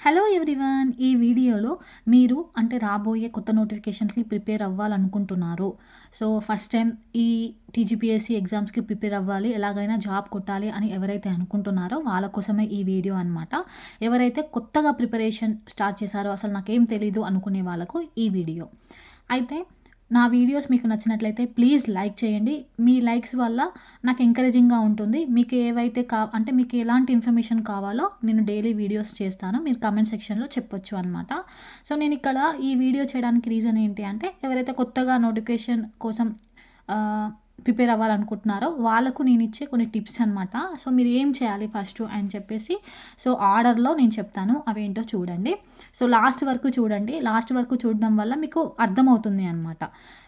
Hello everyone ఈ వీడియోలో మీరు అంటే రాబోయే కొత్త నోటిఫికేషన్స్కి ప్రిపేర్ అవ్వాలనుకుంటున్నారు. సో ఫస్ట్ టైం ఈ టీజీపీఎస్సీ ఎగ్జామ్స్కి ప్రిపేర్ అవ్వాలి ఎలాగైనా జాబ్ కొట్టాలి అని ఎవరైతే అనుకుంటున్నారో వాళ్ళ కోసమే ఈ వీడియో అనమాట ఎవరైతే కొత్తగా ప్రిపరేషన్ స్టార్ట్ చేశారో అసలు నాకేం తెలీదు అనుకునే వాళ్ళకు ఈ వీడియో. అయితే నా వీడియోస్ మీకు నచ్చినట్లయితే ప్లీజ్ లైక్ చేయండి. మీ లైక్స్ వల్ల నాకు ఎంకరేజింగ్గా ఉంటుంది. మీకు ఏవైతే కా అంటే మీకు ఎలాంటి ఇన్ఫర్మేషన్ కావాలో నేను డైలీ వీడియోస్ చేస్తాను. మీరు కమెంట్ సెక్షన్లో చెప్పొచ్చు అనమాట సో నేను ఇక్కడ ఈ వీడియో చేయడానికి రీజన్ ఏంటి అంటే ఎవరైతే కొత్తగా నోటిఫికేషన్ కోసం ప్రిపేర్ అవ్వాలనుకుంటున్నారో వాళ్ళకు నేను ఇచ్చే కొన్ని టిప్స్ అనమాట సో మీరు ఏం చేయాలి ఫస్ట్ అని చెప్పేసి సో ఆర్డర్లో నేను చెప్తాను అవేంటో చూడండి. సో లాస్ట్ వరకు చూడండి. లాస్ట్ వరకు చూడడం వల్ల మీకు అర్థమవుతుంది అనమాట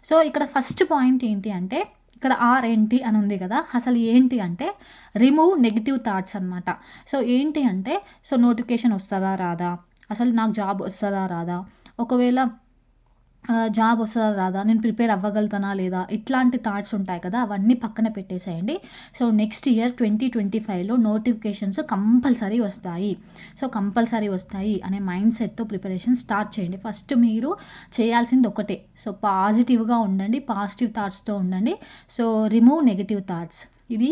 సో ఇక్కడ ఫస్ట్ పాయింట్ ఏంటి అంటే ఇక్కడ ఆర్ ఏంటి అని ఉంది కదా అసలు ఏంటి అంటే రిమూవ్ నెగిటివ్ థాట్స్ అనమాట సో ఏంటి అంటే సో నోటిఫికేషన్ వస్తుందా రాదా? అసలు నాకు జాబ్ వస్తుందా రాదా? ఒకవేళ జాబ్ వస్తుందా రాదా? నేను ప్రిపేర్ అవ్వగలుగుతానా లేదా? ఇట్లాంటి థాట్స్ ఉంటాయి కదా అవన్నీ పక్కన పెట్టేసేయండి. So next year twenty twenty ఫైవ్లో నోటిఫికేషన్స్ కంపల్సరీ వస్తాయి. సో కంపల్సరీ వస్తాయి అనే మైండ్ సెట్తో ప్రిపరేషన్ స్టార్ట్ చేయండి. ఫస్ట్ మీరు చేయాల్సింది ఒకటే. సో పాజిటివ్గా ఉండండి పాజిటివ్ థాట్స్తో ఉండండి. So remove negative thoughts. ఇది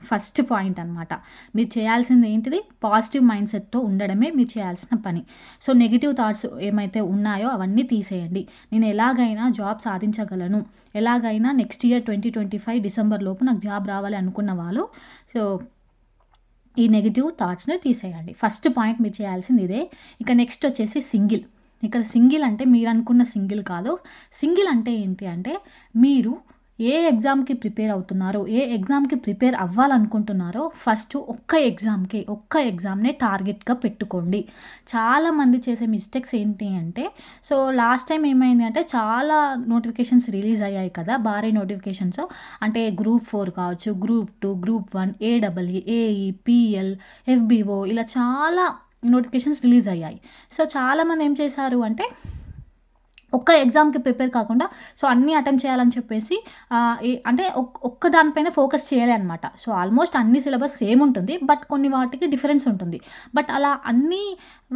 ఫస్ట్ పాయింట్ అనమాట మీరు చేయాల్సింది ఏంటిది? పాజిటివ్ మైండ్ సెట్తో ఉండడమే మీరు చేయాల్సిన పని. సో నెగిటివ్ థాట్స్ ఏమైతే ఉన్నాయో అవన్నీ తీసేయండి. నేను ఎలాగైనా జాబ్ సాధించగలను. ఎలాగైనా next year twenty twenty five December లోపు నాకు జాబ్ రావాలి అనుకున్న వాళ్ళు సో ఈ నెగిటివ్ థాట్స్ని తీసేయండి. ఫస్ట్ పాయింట్ మీరు చేయాల్సింది ఇదే. ఇక నెక్స్ట్ వచ్చేసి సింగిల్. ఇక్కడ సింగిల్ అంటే మీరు అనుకున్న సింగిల్ కాదు. సింగిల్ అంటే ఏంటి అంటే మీరు ఏ ఎగ్జామ్కి ప్రిపేర్ అవుతున్నారో ఏ ఎగ్జామ్కి ప్రిపేర్ అవ్వాలనుకుంటున్నారో ఫస్ట్ ఒక్క ఎగ్జామ్కి ఒక్క ఎగ్జామ్నే టార్గెట్గా పెట్టుకోండి. చాలామంది చేసే మిస్టేక్స్ ఏంటి అంటే సో లాస్ట్ టైం ఏమైంది అంటే చాలా నోటిఫికేషన్స్ రిలీజ్ అయ్యాయి కదా భారీ నోటిఫికేషన్స్. అంటే గ్రూప్ ఫోర్ కావచ్చు group two group one AW AE PL FBO ఇలా చాలా నోటిఫికేషన్స్ రిలీజ్ అయ్యాయి. సో చాలామంది ఏం చేశారు అంటే ఒక్క ఎగ్జామ్కి ప్రిపేర్ కాకుండా సో అన్నీ అటెంప్ట్ చేయాలని చెప్పేసి అంటే ఒక్క దానిపైన ఫోకస్ చేయాలి అనమాట సో ఆల్మోస్ట్ అన్ని సిలబస్ సేమ్ ఉంటుంది బట్ కొన్ని వాటికి డిఫరెన్స్ ఉంటుంది. బట్ అలా అన్ని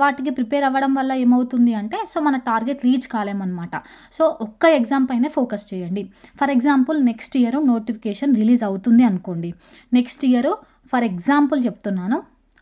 వాటికి ప్రిపేర్ అవ్వడం వల్ల ఏమవుతుంది అంటే సో మన టార్గెట్ రీచ్ కాలేమన్నమాట. సో ఒక్క ఎగ్జామ్ పైనే ఫోకస్ చేయండి. For example next year notification release అవుతుంది అనుకోండి. నెక్స్ట్ ఇయర్ ఫర్ ఎగ్జాంపుల్ చెప్తున్నాను.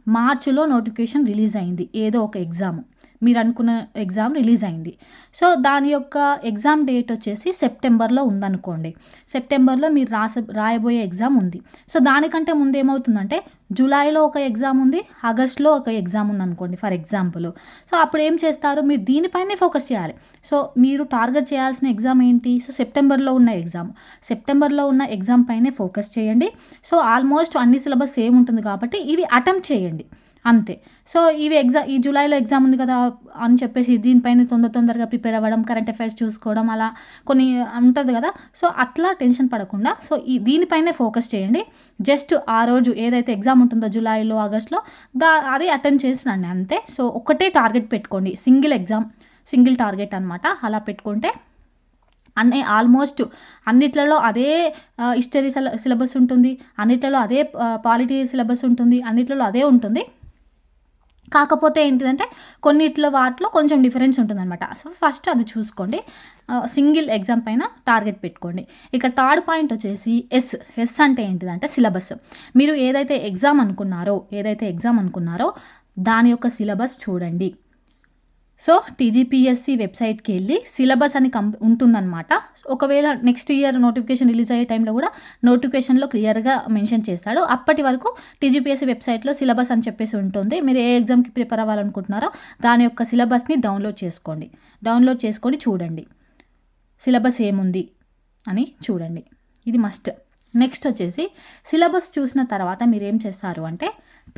మార్చిలో నోటిఫికేషన్ రిలీజ్ అయింది ఏదో ఒక ఎగ్జామ్. మీరు అనుకున్న ఎగ్జామ్ రిలీజ్ అయింది. సో దాని యొక్క ఎగ్జామ్ డేట్ వచ్చేసి సెప్టెంబర్లో ఉందనుకోండి. సెప్టెంబర్లో మీరు రాస రాయబోయే ఎగ్జామ్ ఉంది. సో దానికంటే ముందు ఏమవుతుందంటే జూలైలో ఒక ఎగ్జామ్ ఉంది ఆగస్ట్లో ఒక ఎగ్జామ్ ఉంది అనుకోండి ఫర్ ఎగ్జాంపుల్. సో అప్పుడు ఏం చేస్తారు? మీరు దీనిపైనే ఫోకస్ చేయాలి. సో మీరు టార్గెట్ చేయాల్సిన ఎగ్జామ్ ఏంటి? సో సెప్టెంబర్లో ఉన్న ఎగ్జామ్. సెప్టెంబర్లో ఉన్న ఎగ్జామ్ పైనే ఫోకస్ చేయండి. సో ఆల్మోస్ట్ అన్ని సిలబస్ సేమ్ ఉంటుంది కాబట్టి ఇవి అటెంప్ట్ చేయండి. అంతే. సో ఇవి ఎగ్జామ్ ఈ జూలైలో ఎగ్జామ్ ఉంది కదా అని చెప్పేసి దీనిపైన తొందర తొందరగా ప్రిపేర్ అవ్వడం కరెంట్ అఫైర్స్ చూసుకోవడం అలా కొన్ని ఉంటుంది కదా. సో అట్లా టెన్షన్ పడకుండా సో ఈ దీనిపైనే ఫోకస్ చేయండి. జస్ట్ ఆ రోజు ఏదైతే ఎగ్జామ్ ఉంటుందో జూలైలో ఆగస్ట్లో దా అది అటెండ్ చేసినండి అంతే. సో ఒకటే టార్గెట్ పెట్టుకోండి. సింగిల్ ఎగ్జామ్ సింగిల్ టార్గెట్ అనమాట అలా పెట్టుకుంటే అన్నీ ఆల్మోస్ట్ అన్నిట్లలో అదే హిస్టరీ సిలబస్ ఉంటుంది. అన్నిట్లలో అదే పాలిటీ సిలబస్ ఉంటుంది. అన్నిట్లలో అదే ఉంటుంది. కాకపోతే ఏంటిదంటే కొన్నిట్లో వాటిలో కొంచెం డిఫరెన్స్ ఉంటుందన్నమాట. సో ఫస్ట్ అది చూసుకోండి. సింగిల్ ఎగ్జామ్ పైన టార్గెట్ పెట్టుకోండి. ఇక థర్డ్ పాయింట్ వచ్చేసి ఎస్. ఎస్ అంటే ఏంటిదంటే సిలబస్. మీరు ఏదైతే ఎగ్జామ్ అనుకున్నారో ఏదైతే ఎగ్జామ్ అనుకున్నారో దాని యొక్క సిలబస్ చూడండి. సో టీజీపీఎస్సీ వెబ్సైట్కి వెళ్ళి సిలబస్ అని కం ఉంటుందన్నమాట. ఒకవేళ నెక్స్ట్ ఇయర్ నోటిఫికేషన్ రిలీజ్ అయ్యే టైంలో కూడా నోటిఫికేషన్లో క్లియర్గా మెన్షన్ చేస్తాడు. అప్పటి వరకు టీజీపీఎస్సీ వెబ్సైట్లో సిలబస్ అని చెప్పేసి ఉంటుంది. మీరు ఏ ఎగ్జామ్కి ప్రిపేర్ అవ్వాలనుకుంటున్నారో దాని యొక్క సిలబస్ని డౌన్లోడ్ చేసుకోండి. డౌన్లోడ్ చేసుకొని చూడండి. సిలబస్ ఏముంది అని చూడండి. ఇది మస్ట్. నెక్స్ట్ వచ్చేసి సిలబస్ చూసిన తర్వాత మీరు ఏం చేస్తారు అంటే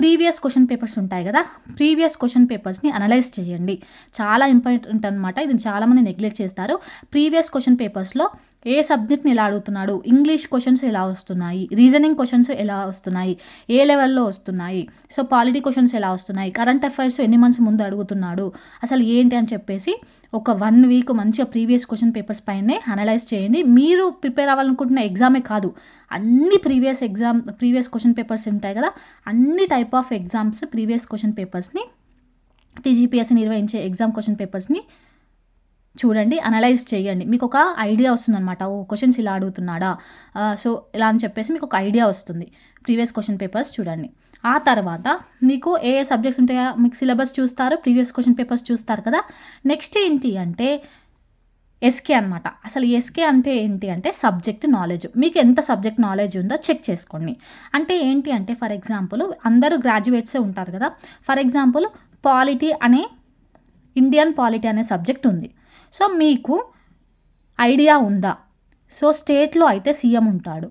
ప్రీవియస్ క్వశ్చన్ పేపర్స్ ఉంటాయి కదా ప్రీవియస్ క్వశ్చన్ పేపర్స్ని అనలైజ్ చేయండి. చాలా ఇంపార్టెంట్ అనమాట ఇది చాలామంది నెగ్లెక్ట్ చేస్తారు. ప్రీవియస్ క్వశ్చన్ పేపర్స్లో ఏ సబ్జెక్ట్ని ఎలా అడుగుతున్నాడు? ఇంగ్లీష్ క్వశ్చన్స్ ఎలా వస్తున్నాయి? రీజనింగ్ క్వశ్చన్స్ ఎలా వస్తున్నాయి? ఏ లెవెల్లో వస్తున్నాయి? సో పాలిటీ క్వశ్చన్స్ ఎలా వస్తున్నాయి? కరెంట్ అఫైర్స్ ఎన్ని మంత్స్ ముందు అడుగుతున్నాడు? అసలు ఏంటి అని చెప్పేసి ఒక వన్ వీక్ మంచిగా ప్రీవియస్ క్వశ్చన్ పేపర్స్ పైనే అనలైజ్ చేయండి. మీరు ప్రిపేర్ అవ్వాలనుకుంటున్న ఎగ్జామే కాదు అన్ని previous exam previous question papers ఉంటాయి కదా అన్ని type of exams previous question పేపర్స్ని TGPSC నిర్వహించే ఎగ్జామ్ క్వశ్చన్ పేపర్స్ని చూడండి అనలైజ్ చేయండి. మీకు ఒక ఐడియా వస్తుందన్నమాట. ఓ క్వశ్చన్స్ ఇలా అడుగుతున్నాడా? సో ఇలా అని చెప్పేసి మీకు ఒక ఐడియా వస్తుంది. ప్రీవియస్ క్వశ్చన్ పేపర్స్ చూడండి. ఆ తర్వాత మీకు ఏ ఏ సబ్జెక్ట్స్ ఉంటాయో? మీకు సిలబస్ చూస్తారు ప్రీవియస్ క్వశ్చన్ పేపర్స్ చూస్తారు కదా? నెక్స్ట్ ఏంటి అంటే ఎస్కే అనమాట అసలు ఎస్కే అంటే ఏంటి అంటే సబ్జెక్ట్ నాలెడ్జ్ మీకు ఎంత సబ్జెక్ట్ నాలెడ్జ్ ఉందో చెక్ చేసుకోండి. అంటే ఏంటి అంటే ఫర్ ఎగ్జాంపుల్ అందరూ గ్రాడ్యుయేట్సే ఉంటారు కదా? ఫర్ ఎగ్జాంపుల్ పాలిటీ అనే ఇండియన్ పాలిటీ అనే సబ్జెక్ట్ ఉంది. సో మీకు ఐడియా ఉందా? సో స్టేట్లో అయితే సీఎం ఉంటాడు.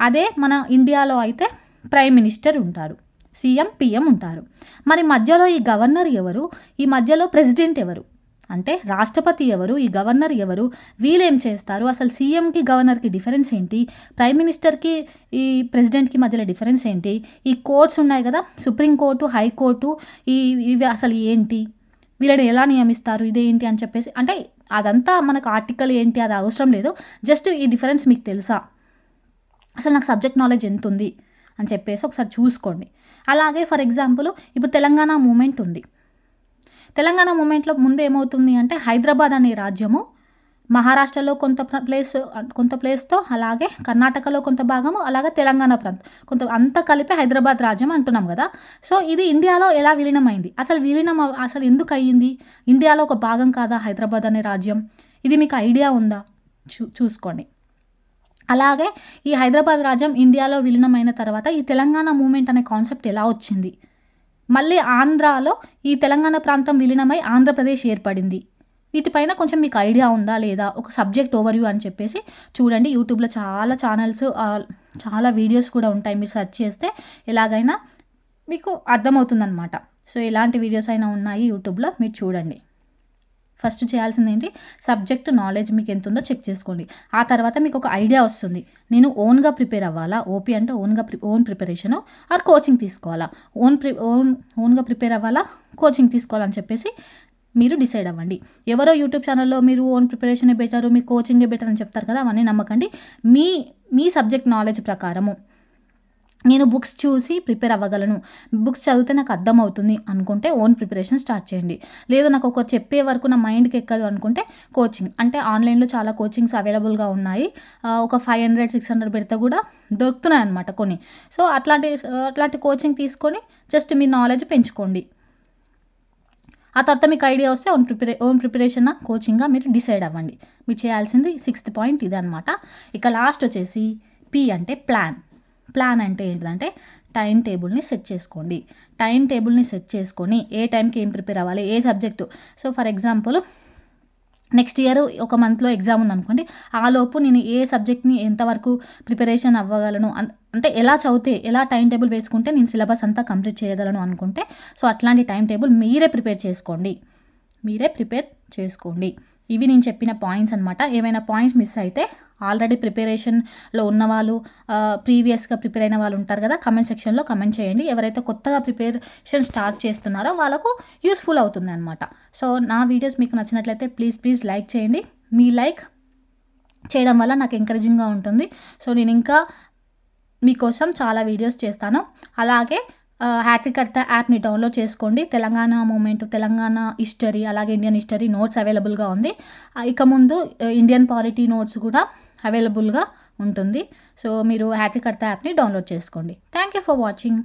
అదే మన ఇండియాలో అయితే ప్రైమ్ మినిస్టర్ ఉంటారు. సీఎం పిఎం ఉంటారు. మరి మధ్యలో ఈ గవర్నర్ ఎవరు? ఈ మధ్యలో ప్రెసిడెంట్ ఎవరు? అంటే రాష్ట్రపతి ఎవరు? ఈ గవర్నర్ ఎవరు? వీళ్ళేం చేస్తారు? అసలు సీఎంకి గవర్నర్కి డిఫరెన్స్ ఏంటి? ప్రైమ్ మినిస్టర్కి ఈ ప్రెసిడెంట్కి మధ్యలో డిఫరెన్స్ ఏంటి? ఈ కోర్ట్స్ ఉన్నాయి కదా సుప్రీంకోర్టు హైకోర్టు ఈ ఇవి అసలు ఏంటి? వీళ్ళని ఎలా నియమిస్తారు? ఇదేంటి అని చెప్పేసి అంటే అదంతా మనకు ఆర్టికల్ ఏంటి అది అవసరం లేదు. జస్ట్ ఈ డిఫరెన్స్ మీకు తెలుసా? అసలు నాకు సబ్జెక్ట్ నాలెడ్జ్ ఎంత ఉంది అని చెప్పేసి ఒకసారి చూసుకోండి. అలాగే ఫర్ ఎగ్జాంపుల్ ఇప్పుడు తెలంగాణ మూమెంట్ ఉంది. తెలంగాణ మూమెంట్లో ముందు ఏమవుతుంది అంటే హైదరాబాద్ అనే రాజ్యము మహారాష్ట్రలో కొంత ప్లేస్ కొంత ప్లేస్తో అలాగే కర్ణాటకలో కొంత భాగము అలాగే తెలంగాణ ప్రాంతం కొంత అంతా కలిపి హైదరాబాద్ రాజ్యం అంటున్నాం కదా. సో ఇది ఇండియాలో ఎలా విలీనమైంది? అసలు విలీనం అసలు ఎందుకు అయ్యింది? ఇండియాలో ఒక భాగం కాదా హైదరాబాద్ అనే రాజ్యం? ఇది మీకు ఐడియా ఉందా? చూ చూసుకోండి. అలాగే ఈ హైదరాబాద్ రాజ్యం ఇండియాలో విలీనమైన తర్వాత ఈ తెలంగాణ మూమెంట్ అనే కాన్సెప్ట్ ఎలా వచ్చింది? మళ్ళీ ఆంధ్రాలో ఈ తెలంగాణ ప్రాంతం విలీనమై ఆంధ్రప్రదేశ్ ఏర్పడింది. వీటిపైన కొంచెం మీకు ఐడియా ఉందా లేదా? ఒక సబ్జెక్ట్ ఓవర్వ్యూ అని చెప్పేసి చూడండి. యూట్యూబ్లో చాలా ఛానల్స్ చాలా వీడియోస్ కూడా ఉంటాయి మీరు సెర్చ్ చేస్తే. ఎలాగైనా మీకు అర్థమవుతుందన్నమాట. సో ఎలాంటి వీడియోస్ అయినా ఉన్నాయి యూట్యూబ్లో మీరు చూడండి. ఫస్ట్ చేయాల్సింది ఏంటి? సబ్జెక్ట్ నాలెడ్జ్ మీకు ఎంత ఉందో చెక్ చేసుకోండి. ఆ తర్వాత మీకు ఒక ఐడియా వస్తుంది. నేను ఓన్గా ప్రిపేర్ అవ్వాలా? ఓపీ అంటే ఓన్గా ప్రి ఓన్ ప్రిపరేషను ఆర్ కోచింగ్ తీసుకోవాలా? ఓన్ ప్రి ఓన్ ఓన్గా ప్రిపేర్ అవ్వాలా? కోచింగ్ తీసుకోవాలని చెప్పేసి మీరు డిసైడ్ అవ్వండి. ఎవరో యూట్యూబ్ ఛానల్లో మీరు ఓన్ ప్రిపరేషనే బెటర్ మీ కోచింగే బెటర్ అని చెప్తారు కదా అవన్నీ నమ్మకండి. మీ మీ సబ్జెక్ట్ నాలెడ్జ్ ప్రకారము నేను బుక్స్ చూసి ప్రిపేర్ అవ్వగలను. బుక్స్ చదివితే నాకు అర్థమవుతుంది అనుకుంటే ఓన్ ప్రిపరేషన్ స్టార్ట్ చేయండి. లేదు నాకు ఒక చెప్పే వరకు నా మైండ్కి ఎక్కదు అనుకుంటే కోచింగ్ అంటే ఆన్లైన్లో చాలా కోచింగ్స్ అవైలబుల్గా ఉన్నాయి. ఒక ఫైవ్ హండ్రెడ్ సిక్స్ హండ్రెడ్ పెడితే కూడా దొరుకుతున్నాయి అనమాట కొన్ని. సో అట్లాంటి అట్లాంటి కోచింగ్ తీసుకొని జస్ట్ మీ నాలెడ్జ్ పెంచుకోండి. ఆ తర్వాత మీకు ఐడియా వస్తే ఓన్ ప్రిపరే ఓన్ ప్రిపరేషన్ కోచింగ్గా మీరు డిసైడ్ అవ్వండి. మీరు చేయాల్సింది సిక్స్త్ పాయింట్ ఇది అనమాట ఇక లాస్ట్ వచ్చేసి పి అంటే ప్లాన్ ప్లాన్ అంటే ఏంటిదంటే టైం టేబుల్ని సెట్ చేసుకోండి. టైం టేబుల్ని సెట్ చేసుకొని ఏ టైంకి ఏం ప్రిపేర్ అవ్వాలి ఏ subject so for example next year ఒక మంత్లో ఎగ్జామ్ ఉందనుకోండి ఆలోపు నేను ఏ సబ్జెక్ట్ని ఎంతవరకు ప్రిపరేషన్ అవ్వగలను అంటే ఎలా చదివితే ఎలా టైం టేబుల్ వేసుకుంటే నేను సిలబస్ అంతా కంప్లీట్ చేయగలను అనుకుంటే సో అట్లాంటి టైం టేబుల్ మీరే ప్రిపేర్ చేసుకోండి. మీరే ప్రిపేర్ చేసుకోండి. ఇవి నేను చెప్పిన పాయింట్స్ అనమాట ఏమైనా పాయింట్స్ మిస్ అయితే ఆల్రెడీ ప్రిపరేషన్లో ఉన్నవాళ్ళు ప్రీవియస్గా ప్రిపేర్ అయిన వాళ్ళు ఉంటారు కదా కమెంట్ సెక్షన్లో కమెంట్ చేయండి. ఎవరైతే కొత్తగా ప్రిపరేషన్ స్టార్ట్ చేస్తున్నారో వాళ్ళకు యూస్ఫుల్ అవుతుంది అనమాట సో నా వీడియోస్ మీకు నచ్చినట్లయితే ప్లీజ్ ప్లీజ్ లైక్ చేయండి. మీ లైక్ చేయడం వల్ల నాకు ఎంకరేజింగ్గా ఉంటుంది. సో నేను ఇంకా మీకోసం చాలా వీడియోస్ చేస్తాను. అలాగే హ్యాకర్త యాప్ని డౌన్లోడ్ చేసుకోండి. తెలంగాణ మూమెంట్ తెలంగాణ హిస్టరీ అలాగే ఇండియన్ హిస్టరీ నోట్స్ అవైలబుల్గా ఉంది. ఇక ముందు ఇండియన్ పాలిటీ నోట్స్ కూడా అవైలబుల్గా ఉంటుంది. సో మీరు హ్యాకర్త యాప్ని డౌన్లోడ్ చేసుకోండి. Thank you for watching